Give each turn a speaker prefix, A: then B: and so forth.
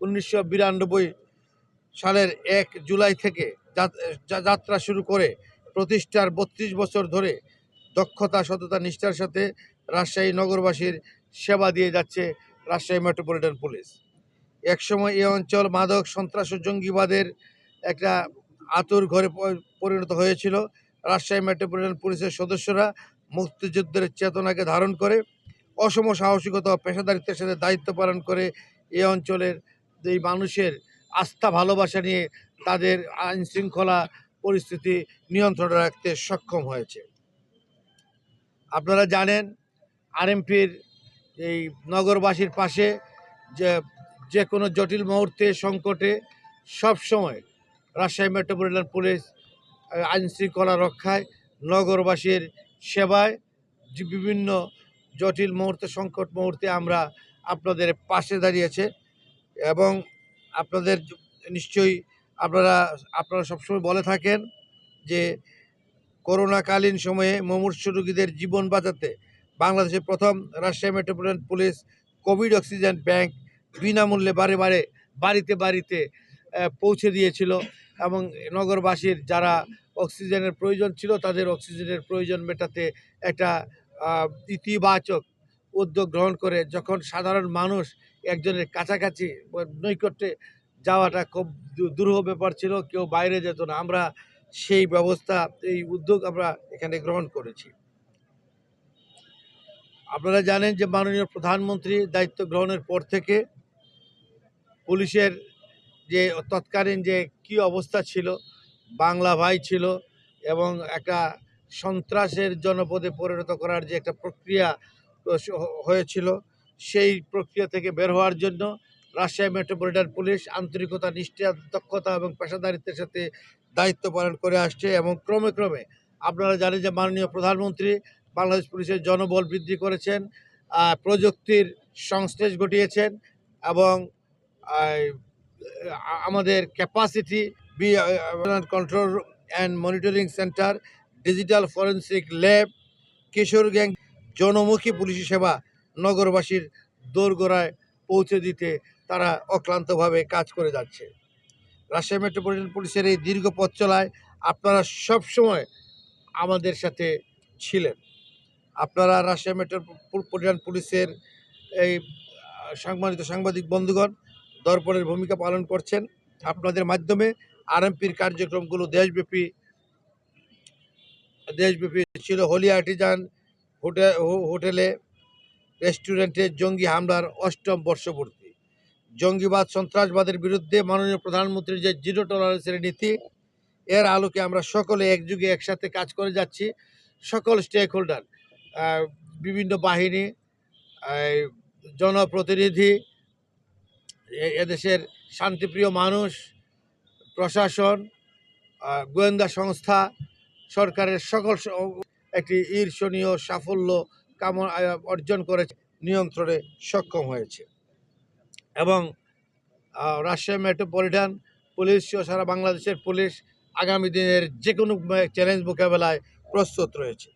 A: উনিশশো বিরানব্বই সালের এক জুলাই থেকে যাত্রা শুরু করে প্রতিষ্ঠার বত্রিশ বছর ধরে দক্ষতা, সততা, নিষ্ঠার সাথে রাজশাহী নগরবাসীর সেবা দিয়ে যাচ্ছে রাজশাহী মেট্রোপলিটন পুলিশ। একসময় এই অঞ্চল মাদক, সন্ত্রাস ও জঙ্গিবাদের একটা আতুর ঘরে পরিণত হয়েছিল। রাজশাহী মেট্রোপলিটন পুলিশের সদস্যরা মুক্তিযুদ্ধের চেতনাকে ধারণ করে অসম সাহসিকতা ও পেশাদারিত্বের সাথে দায়িত্ব পালন করে এই অঞ্চলের এই মানুষের আস্থা, ভালোবাসা নিয়ে তাদের আইন শৃঙ্খলা পরিস্থিতি নিয়ন্ত্রণে রাখতে সক্ষম হয়েছে। আপনারা জানেন, আরএমপির এই নগরবাসীর পাশে যে যে কোনো জটিল মুহূর্তে, সংকটে সব সময় রাজশাহী মেট্রোপলিটন পুলিশ আইন শৃঙ্খলা রক্ষায় নগরবাসীর সেবায় বিভিন্ন জটিল মুহূর্তে, সংকট মুহূর্তে আমরা আপনাদের পাশে দাঁড়িয়েছে। এবং আপনাদের নিশ্চয়ই আপনারা আপনারা সবসময় বলে থাকেন যে করোনাকালীন সময়ে মুমূর্ষ রোগীদের জীবন বাঁচাতে বাংলাদেশের প্রথম Rajshahi metropolitan police covid oxygen bank বিনামূল্যে বারে বারে বাড়িতে বাড়িতে পৌঁছে দিয়েছিল এবং নগরবাসীর যারা অক্সিজেনের প্রয়োজন ছিল তাদের অক্সিজেনের প্রয়োজন মেটাতে একটা ইতিবাচক উদ্যোগ গ্রহণ করে যখন সাধারণ মানুষ একজনের কাছাকাছি নৈকট্যে যাওয়াটা খুব দুরূহ ব্যাপার ছিল, কেউ বাইরে যেত না। আমরা সেই ব্যবস্থা, এই উদ্যোগ আমরা এখানে গ্রহণ করেছি। আপনারা জানেন যে মাননীয় প্রধানমন্ত্রী দায়িত্ব গ্রহণের পর থেকে পুলিশের যে তৎকালীন যে কি অবস্থা ছিল, বাংলা ভাই ছিল এবং একটা সন্ত্রাসের জনপদে পরিণত করার যে একটা প্রক্রিয়া হয়েছিল, সেই প্রক্রিয়া থেকে বের হওয়ার জন্য রাজশাহী মেট্রোপলিটন পুলিশ আন্তরিকতা, নিষ্ঠা, দক্ষতা এবং পেশাদারিত্বের সাথে দায়িত্ব পালন করে আসছে এবং ক্রমে ক্রমে আপনারা জানেন যে মাননীয় প্রধানমন্ত্রী বাংলাদেশ পুলিশের জনবল বৃদ্ধি করেছেন প্রযুক্তির সংশ্লেষ ঘটিয়েছেন এবং আমাদের capacity B control and monitoring centre digital forensic lab Kishore gang জনমুখী পুলিশি সেবা নগরবাসীর দোরগোড়ায় পৌঁছে দিতে তারা অক্লান্তভাবে কাজ করে যাচ্ছে। রাজশাহী মেট্রোপলিটন পুলিশের এই দীর্ঘ পথ চলায় আপনারা সবসময় আমাদের সাথে ছিলেন। আপনারা রাজশাহী মেট্রোপলিটন পুলিশের এই সম্মানিত সাংবাদিক বন্ধুগণ দর্পণের ভূমিকা পালন করছেন। আপনাদের মাধ্যমে আরএমপির কার্যক্রমগুলো দেশব্যাপী দেশব্যাপী ছিল। হোলি আর্টিজান হোটেল রেস্টুরেন্টে জঙ্গি হামলার অষ্টম বর্ষপূর্তি। জঙ্গিবাদ সন্ত্রাসবাদের বিরুদ্ধে মাননীয় প্রধানমন্ত্রীর যে জিরো টলারেন্সের নীতি, এর আলোকে আমরা সকলে একযুগে একসাথে কাজ করে যাচ্ছি। সকল স্টেক হোল্ডার বিভিন্ন বাহিনী জনপ্রতিনিধি এদেশের শান্তিপ্রিয় মানুষ, প্রশাসন গোয়েন্দা সংস্থা, সরকারের সকল একটি ঈর্ষণীয় সাফল্য কাম অর্জন করেছে, নিয়ন্ত্রণে সক্ষম হয়েছে। এবং রাশিয়া রাজশাহী মেট্রোপলিটন পুলিশ সহ সারা বাংলাদেশের পুলিশ আগামী দিনের যে কোনো চ্যালেঞ্জ মোকাবেলায় প্রস্তুত রয়েছে।